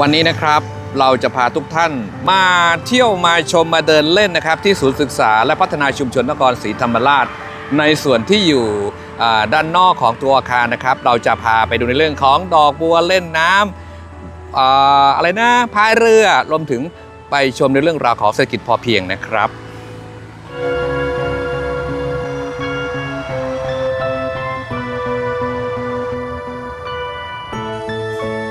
วันนี้นะครับเราจะพาทุกท่านมาเที่ยวมาชมมาเดินเล่นนะครับ ที่ศูนย์ศึกษาและพัฒนาชุมชนนครศรีธรรมราช ในส่วนที่อยู่ด้านนอกของตัวอาคารนะครับ เราจะพาไปดูในเรื่องของดอกบัวเล่นน้ำอ่าอะไรนะพายเรือรวมถึงไปชมในเรื่องราวของเศรษฐกิจพอเพียงนะครับ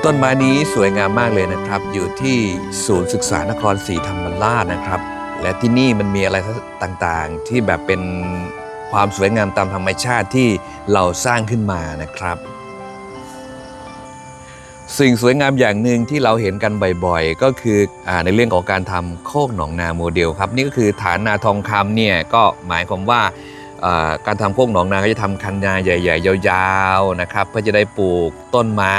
ต้นไม้นี้สวยงามมากเลยนะครับ อยู่ที่ศูนย์ศึกษานครศรีธรรมราชนะครับ และที่นี่มันมีอะไรต่างๆ ที่แบบเป็นความสวยงามตามธรรมชาติที่เราสร้างขึ้นมานะครับ สิ่งสวยงามอย่างหนึ่งที่เราเห็นกันบ่อยๆ ก็คืออในเรื่องของการทำโคกหนองนาโมเดลครับ นี่ก็คือฐานนาทองคำเนี่ยก็หมายความว่าการทำโคกหนองนาก็จะทำคันนาใหญ่ ๆ ยาวๆนะครับ เพื่อจะได้ปลูกต้นไม้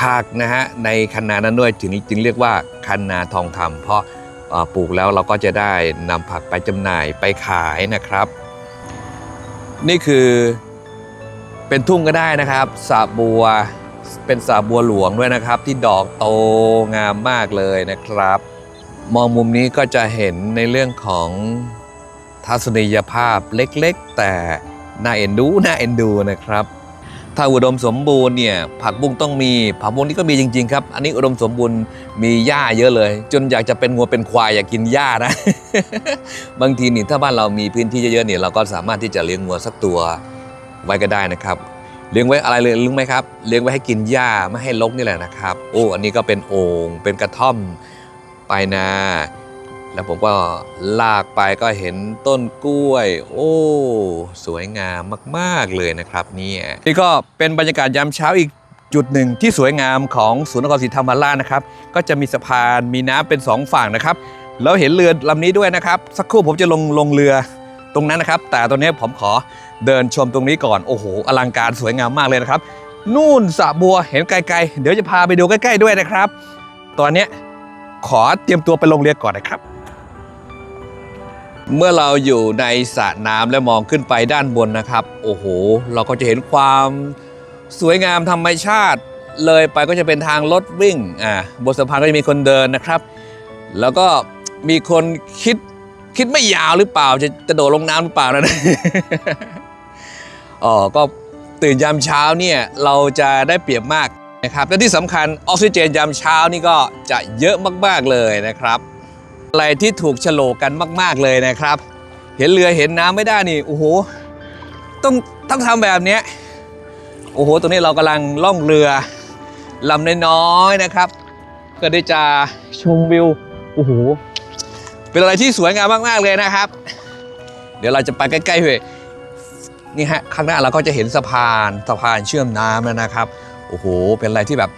ผักนะฮะในคันนานั้นด้วยถึงจึงเรียกว่าคันนาทองคำเพราะปลูกแล้วเราก็จะได้นำผักไปจำหน่ายไปขายนะครับ นี่คือเป็นทุ่งก็ได้นะครับสระบัวเป็นสระบัวหลวงด้วยนะครับ ที่ดอกโตงามมากเลยนะครับ มองมุมนี้ก็จะเห็นในเรื่องของทัศนียภาพเล็กๆ แต่น่าเอ็นดูน่าเอ็นดูนะครับ ถ้าอุดมสมบูรณ์เนี่ยผักบุ้งต้องมีผักบุ้งนี่ก็มีจริง ๆ ครับ อันนี้อุดมสมบูรณ์มีหญ้าเยอะเลย จนอยากจะเป็นงัวเป็นควายอยากกินหญ้านะ บางทีนี่ถ้าบ้านเรามีพื้นที่เยอะๆเนี่ยเราก็สามารถที่จะเลี้ยงงัวสักตัวไว้ก็ได้นะครับ เลี้ยงไว้อะไรเลยรู้ไหมครับ เลี้ยงไว้ให้กินหญ้าไม่ให้รกนี่แหละนะครับ โอ้อันนี้ก็เป็นโอ่งเป็นกระท่อมไปนา แล้วผมก็ลากไปก็เห็นต้นกล้วย โอ้ สวยงามมาก ๆ เลยนะครับเนี่ยนี่ก็เป็นบรรยากาศยามเช้าอีกจุดหนึ่งที่สวยงามของศูนย์นครศรีธรรมราชนะครับ ก็จะมีสะพานมีน้ำเป็นสองฝั่งนะครับ แล้วเห็นเรือลำนี้ด้วยนะครับ สักครู่ผมจะลงลงเรือตรงนั้นนะครับ แต่ตอนนี้ผมขอเดินชมตรงนี้ก่อนโอ้โหอลังการสวยงามมากเลยนะครับ นู่นสระบัวเห็นไกลๆ เดี๋ยวจะพาไปดูใกล้ ๆ ด้วยนะครับ ตอนนี้ขอเตรียมตัวไปลงเรือก่อนนะครับ เมื่อเราอยู่ในสระน้ำและมองขึ้นไปด้านบนนะครับ โอ้โห เราก็จะเห็นความสวยงามธรรมชาติ เลยไปก็จะเป็นทางรถวิ่งอ่าบนสะพานก็จะมีคนเดินนะครับ แล้วก็มีคนคิดคิดไม่ยาวหรือเปล่า จะจะโดดลงน้ำหรือเปล่านะอ๋อก็ตื่นยามเช้าเนี่ยเราจะได้เปรียบมากนะครับและที่สำคัญออกซิเจนยามเช้านี่ก็จะเยอะมากๆเลยนะครับ อะไรที่ถูกโฉลกกันมาก ๆเลยนะครับ เห็นเรือเห็นน้ำไม่ได้นี่โอ้โหต้องต้องทำแบบนี้โอ้โหตรงนี้เรากำลังล่องเรือลำน้อยๆนะครับเพื่อที่จะชมวิวโอ้โหเป็นอะไรที่สวยงามมากๆเลยนะครับ เดี๋ยวเราจะไปใกล้ๆเลยนี่ฮะข้างหน้าเราก็จะเห็นสะพานสะพานเชื่อมน้ำแล้วนะครับโอ้โห เป็นอะไรที่แบบ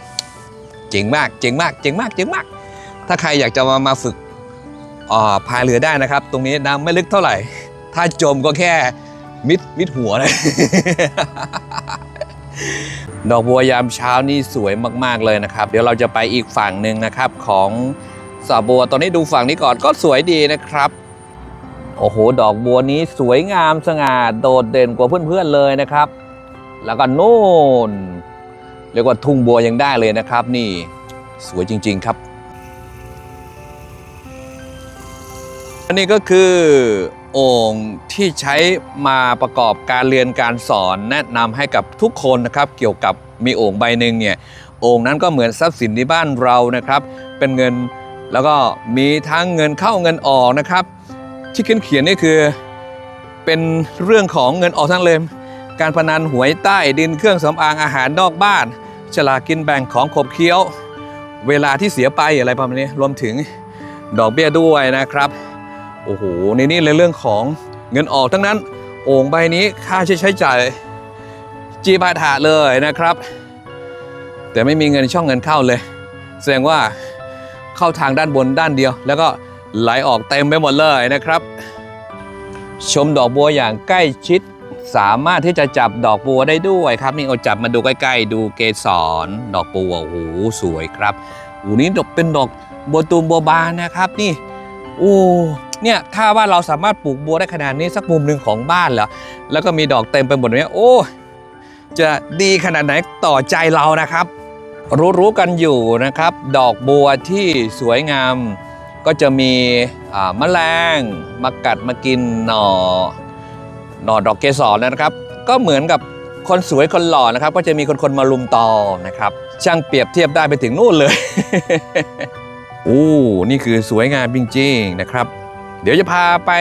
เจ๋งมากเจ๋งมากเจ๋งมากเจ๋งมาก ถ้าใครอยากจะมามาฝึก พายเรือได้นะครับ ตรงนี้น้ำไม่ลึกเท่าไหร่ ถ้าจมก็แค่มิดมิดหัวเลยดอกบัวยามเช้านี่สวยมาก ๆ เลยนะครับ เดี๋ยวเราจะไปอีกฝั่งหนึ่งนะครับของสระบัวตอนนี้ดูฝั่งนี้ก่อนก็สวยดีนะครับ โอ้โห ดอกบัวนี้สวยงามสง่าโดดเด่นกว่าเพื่อนๆเลยนะครับ แล้วก็โน่นเรียกว่าทุ่งบัวยังได้เลยนะครับ นี่สวยจริง ๆ ครับ อันนี้ก็คือโอ่งที่ใช้มาประกอบการเรียนการสอนแนะนำให้กับทุกคนนะครับ เกี่ยวกับมีโอ่งใบหนึ่งเนี่ยโอ่งนั้นก็เหมือนทรัพย์สินในบ้านเรานะครับ เป็นเงินแล้วก็มีทั้งเงินเข้าเงินออกนะครับ ที่เขียนเขียนนี่คือเป็นเรื่องของเงินออกทั้งเลย การพนันหวยใต้ดินเครื่องสำอางอาหารนอกบ้านฉลากินแบ่งของขบเคี้ยว เวลาที่เสียไปอะไรประมาณนี้รวมถึงดอกเบี้ยด้วยนะครับ โอ้โหในนี้เลยเรื่องของเงินออกทั้งนั้น โอ่งใบนี้ค่าใช้ใช้จ่ายจีบาถาเลยนะครับ แต่ไม่มีเงินช่องเงินเข้าเลย แสดงว่าเข้าทางด้านบนด้านเดียว แล้วก็ไหลออกเต็มไปหมดเลยนะครับ ชมดอกบัวอย่างใกล้ชิดสามารถที่จะจับดอกบัวได้ด้วยครับ นี่เอาจับมาดูใกล้ๆ ดูเกสรดอกบัวโอ้โหสวยครับโอ้นี่ดอกเป็นดอกบัวตูมบัวบานนะครับ นี่ โอ้ เนี่ยถ้าว่าเราสามารถปลูกบัวได้ขนาดนี้สักมุมหนึ่งของบ้านเหรอแล้วก็มีดอกเต็มไปหมดเนี่ยโอ้จะดีขนาดไหนต่อใจเรานะครับ รู้ๆกันอยู่นะครับ ดอกบัวที่สวยงาม ก็จะมีอ่าแมลงมากัดมากินหน่อหน่อดอกเกสรนะครับ ก็เหมือนกับคนสวยคนหล่อนะครับ ก็จะมีคนคนๆมาลุมตอนะครับ ช่างเปรียบเทียบได้ไปถึงนู่นเลยอู้นี่คือสวยงามจริงๆนะครับ เดี๋ยวจะพาไป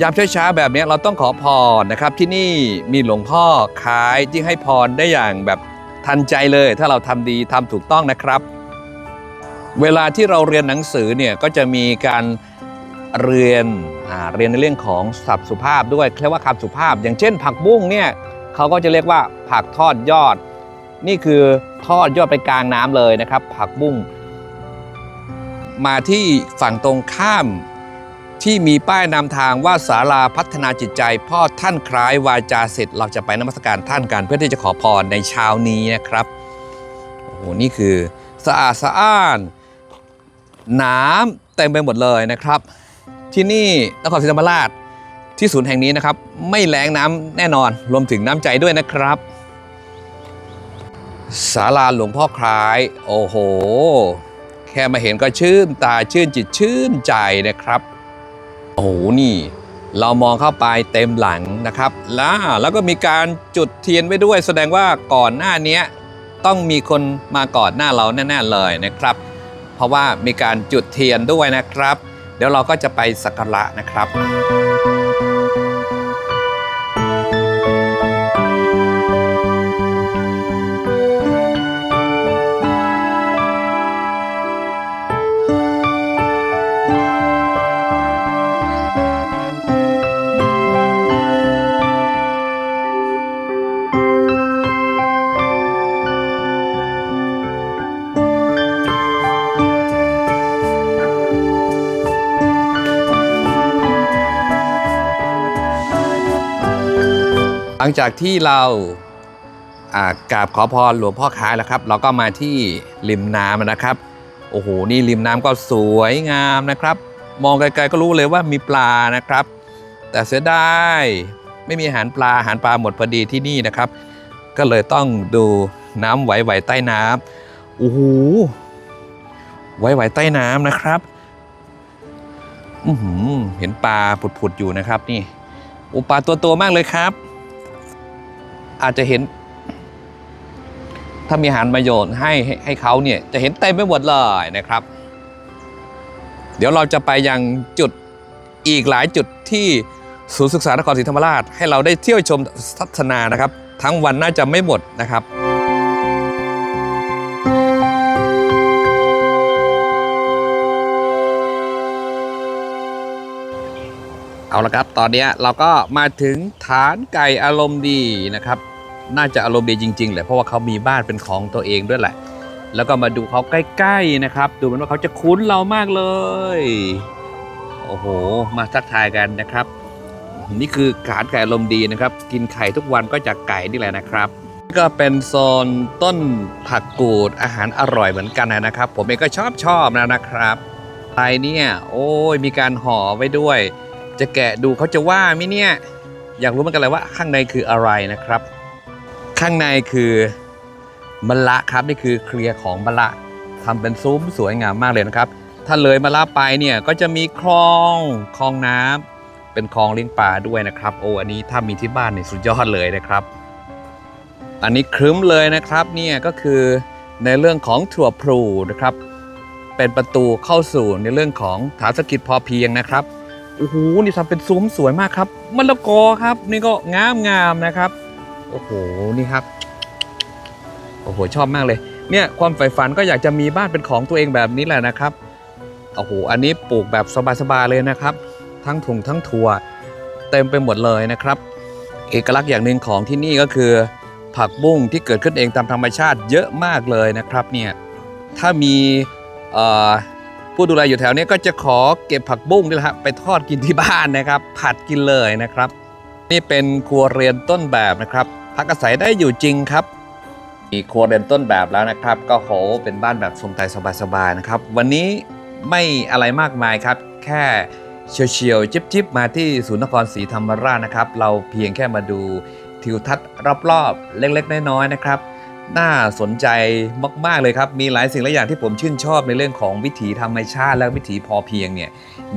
ยามเช้าๆแบบนี้เราต้องขอพรนะครับ ที่นี่มีหลวงพ่อขายที่ให้พรได้อย่างแบบทันใจเลย ถ้าเราทำดีทำถูกต้องนะครับ เวลาที่เราเรียนหนังสือเนี่ยก็จะมีการเรียนเรียนในเรื่องของศัพท์สุภาพด้วยเรียกว่าคำสุภาพ อย่างเช่น ผักบุ้งเนี่ยเขาก็จะเรียกว่าผักทอดยอด นี่คือทอดยอดไปกลางน้ำเลยนะครับ ผักบุ้งมาที่ฝั่งตรงข้าม ที่มีป้ายนำทางว่าศาลาพัฒนาจิตใจ พ่อท่านคล้ายวาจาเสร็จ เราจะไปนมัสการท่านกัน เพื่อที่จะขอพรในเช้านี้นะครับโอ้โหนี่คือสะอาดสะอ้านน้ำเต็มไปหมดเลยนะครับ ที่นี่นครศรีธรรมราชที่ศูนย์แห่งนี้นะครับ ไม่แล้งน้ำแน่นอนรวมถึงน้ำใจด้วยนะครับศาลาหลวงพ่อคล้าย โอ้โห แค่มาเห็นก็ชื่นตาชื่นจิตชื่นใจนะครับ โอ้โหนี่ เรามองเข้าไปเต็มหลังนะครับ แล้วแล้วก็มีการจุดเทียนไว้ด้วย แสดงว่าก่อนหน้านี้ต้องมีคนมาก่อนหน้าเราแน่ๆเลยนะครับ เพราะว่ามีการจุดเทียนด้วยนะครับ เดี๋ยวเราก็จะไปสักการะนะครับ ลังจากที่เรากราบขอพรหลวงพ่อค้ายแล้วครับ เราก็มาที่ริมน้ำนะครับ โอ้โหนี่ริมน้ำก็สวยงามนะครับ มองไกลๆก็รู้เลยว่ามีปลานะครับ แต่เสียดายไม่มีอาหารปลาอาหารปลาหมดพอดีที่นี่นะครับ ก็เลยต้องดูน้ำไหวๆใต้น้ำโอ้โหไหวๆใต้น้ำนะครับอืเห็นปลาผุดๆอยู่นะครับนี่โอ้ปลาตัวโตมากเลยครับ อาจจะเห็น ถ้ามีอาหารมาโยนให้ให้ให้เขาเนี่ยจะเห็นเต็มไปหมดเลยนะครับ เดี๋ยวเราจะไปยังจุดอีกหลายจุดที่ศูนย์ศึกษานครศรีธรรมราช ให้เราได้เที่ยวชมทัศนานะครับ ทั้งวันน่าจะไม่หมดนะครับ เอาละครับ ตอนนี้เราก็มาถึงฐานไก่อารมณ์ดีนะครับ น่าจะอารมณ์ดีจริงๆแหละเพราะว่าเขามีบ้านเป็นของตัวเองด้วยแหละ แล้วก็มาดูเขาใกล้ๆนะครับ ดูเหมือนว่าเขาจะคุ้นเรามากเลย โอ้โห มาทักทายกันนะครับ นี่คือฐานไก่อารมณ์ดีนะครับ กินไข่ทุกวันก็จากไก่นี่แหละนะครับก็เป็นโซนต้นผักกูดอาหารอร่อยเหมือนกันนะครับ ผมเองก็ชอบชอบนะนะครับไทยเนี่ย โอ้ยมีการห่อไว้ด้วย จะแกะดูเขาจะว่าไหมเนี่ย อยากรู้เหมือนกันเลยว่าข้างในคืออะไรนะครับ ข้างในคือมะละครับนี่คือเคลียร์ของมะละทำเป็นซุ้มสวยงามมากเลยนะครับ ถ้าเลยมะละไปเนี่ยก็จะมีคลองคลองน้ำเป็นคลองเลี้ยงปลาด้วยนะครับ โอ้อันนี้ถ้ามีที่บ้านเนี่ยสุดยอดเลยนะครับ อันนี้ครึ้มเลยนะครับเนี่ยก็คือในเรื่องของถั่วพลูนะครับ เป็นประตูเข้าสู่ในเรื่องของฐานเศรษฐกิจพอเพียงนะครับ โอ้โหนี่ทำเป็นซุ้มสวยมากครับมะละกอครับ นี่ก็งามงามนะครับ โอ้โหนี่ครับ โอ้โหชอบมากเลย เนี่ยความใฝ่ฝันก็อยากจะมีบ้านเป็นของตัวเองแบบนี้แหละนะครับโอ้โหอันนี้ปลูกแบบสบายๆเลยนะครับ ทั้งถุงทั้งถั่วเต็มไปหมดเลยนะครับ เอกลักษณ์อย่างหนึ่งของที่นี่ก็คือ ผักบุ้งที่เกิดขึ้นเองตามธรรมชาติเยอะมากเลยนะครับเนี่ยถ้ามีเอ่อ ผู้ดูแลอยู่แถวนี้ก็จะขอเก็บผักบุ้งนี่แหละครับไปทอดกินที่บ้านนะครับ ผัดกินเลยนะครับ นี่เป็นครัวเรือนต้นแบบนะครับพักอาศัยได้อยู่จริงครับ มีครัวเรือนต้นแบบแล้วนะครับ ก็โหเป็นบ้านแบบทรงไทยสบายๆนะครับ วันนี้ไม่อะไรมากมายครับ แค่เฉียวๆจิบๆมาที่ศูนย์นครศรีธรรมราชนะครับ เราเพียงแค่มาดูทิวทัศน์รอบๆ เล็กๆ น้อยๆนะครับ น่าสนใจมากๆเลยครับ มีหลายสิ่งหลายอย่างที่ผมชื่นชอบในเรื่องของวิถีธรรมชาติและวิถีพอเพียงเนี่ย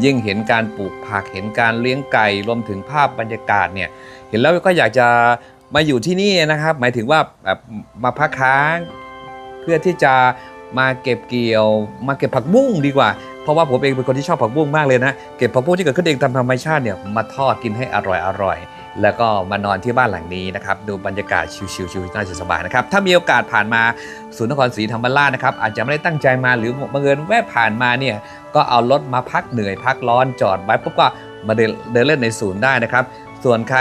ยิ่งเห็นการปลูกผักเห็นการเลี้ยงไก่รวมถึงภาพบรรยากาศเนี่ยเห็นแล้วก็อยากจะมาอยู่ที่นี่นะครับ หมายถึงว่าแบบมาพักค้าง เพื่อที่จะมาเก็บเกี่ยว มาเก็บผักบุ้งดีกว่า เพราะว่าผมเองเป็นคนที่ชอบผักบุ้งมากเลยนะ เก็บผักบุ้งที่เกิดขึ้นเองตามธรรมชาติเนี่ยมาทอดกินให้อร่อยอร่อย แล้วก็มานอนที่บ้านหลังนี้นะครับ ดูบรรยากาศชิวๆชิวๆน่าจะสบายนะครับ ถ้ามีโอกาสผ่านมาศูนย์นครศรีธรรมราชนะครับ อาจจะไม่ได้ตั้งใจมาหรือบังเอิญแวะผ่านมาเนี่ย ก็เอารถมาพักเหนื่อยพักร้อนจอดไว้ปุ๊บก็มาเดินเล่นในศูนย์ได้นะครับ ส่วนใคร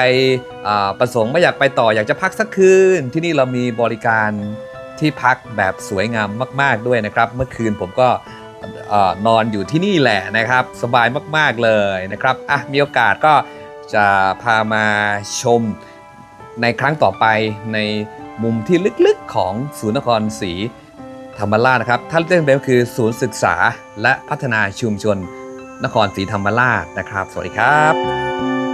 ประสงค์ไม่อยากไปต่ออยากจะพักสักคืน ที่นี่เรามีบริการที่พักแบบสวยงามมาก ๆด้วยนะครับ เมื่อคืนผมก็อนอนอยู่ที่นี่แหละนะครับ สบายมาก ๆเลยนะครับอะมีโอกาสก็ จะพามาชมในครั้งต่อไปในมุมที่ลึกๆของศูนย์นครศรีธรรมราชนะครับท่านเรื่องเดิมคือศูนย์ศึกษาและพัฒนาชุมชนนครศรีธรรมราชนะครับ สวัสดีครับ